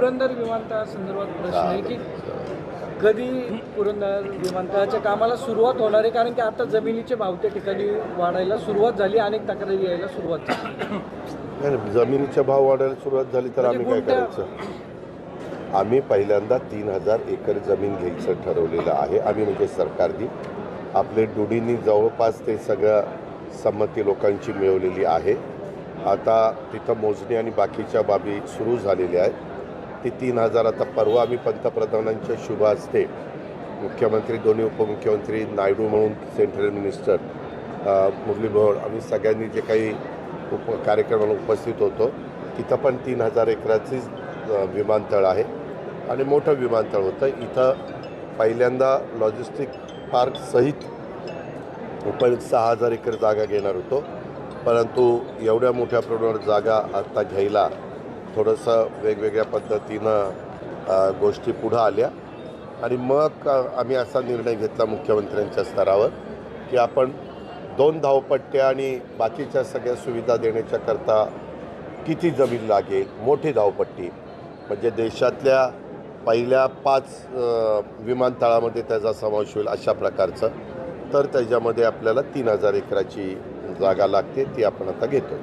पुरंदर विमानतळ संदर्भात प्रश्न आहे की कधी पुरंदर विमानतळाच्या कामाला सुरुवात होणार आहे? कारण की आता जमिनीचे भाव त्या ठिकाणी वाढायला सुरुवात झाली अनेक तक्रारी यायला सुरुवात झाली. नाही जमिनीचा भाव वाढायला सुरुवात झाली तर आम्ही काय म्हणजे करायचं? आम्ही पहिल्यांदा तीन हजार एकर जमीन घ्यायचं ठरवलेलं आहे. आम्ही म्हणजे सरकारनी आपले डुडींनी जवळपास ते सगळ्या संमती लोकांची मिळवलेली आहे. आता तिथं मोजणी आणि बाकीच्या बाबी सुरू झालेल्या आहेत. ती तीन हजार आता परवा आम्ही पंतप्रधानांच्या शुभ असते मुख्यमंत्री दोन्ही उपमुख्यमंत्री नायडू म्हणून सेंट्रल मिनिस्टर मुरली भोळ आम्ही सगळ्यांनी जे काही उप कार्यक्रमाला उपस्थित होतो तिथं पण तीन हजार एकराचीच विमानतळ आहे आणि मोठं विमानतळ होतं. इथं पहिल्यांदा लॉजिस्टिक पार्क सहित उपयुक्त सहा हजार एकर जागा घेणार होतो. परंतु एवढ्या मोठ्या प्रमाणावर जागा आत्ता घ्यायला थोडंसं वेगवेगळ्या पद्धतीनं गोष्टी पुढं आल्या. आणि मग आम्ही असा निर्णय घेतला मुख्यमंत्र्यांच्या स्तरावर की आपण दोन धावपट्ट्या आणि बाकीच्या सगळ्या सुविधा देण्याच्या करता किती जमीन लागेल मोठी धावपट्टी. म्हणजे देशातल्या पहिल्या पाच विमानतळामध्ये त्याचा समावेश होईल अशा प्रकारचं. तर त्याच्यामध्ये आपल्याला तीन हजार एकराची जागा लागते ती आपण आता घेतो.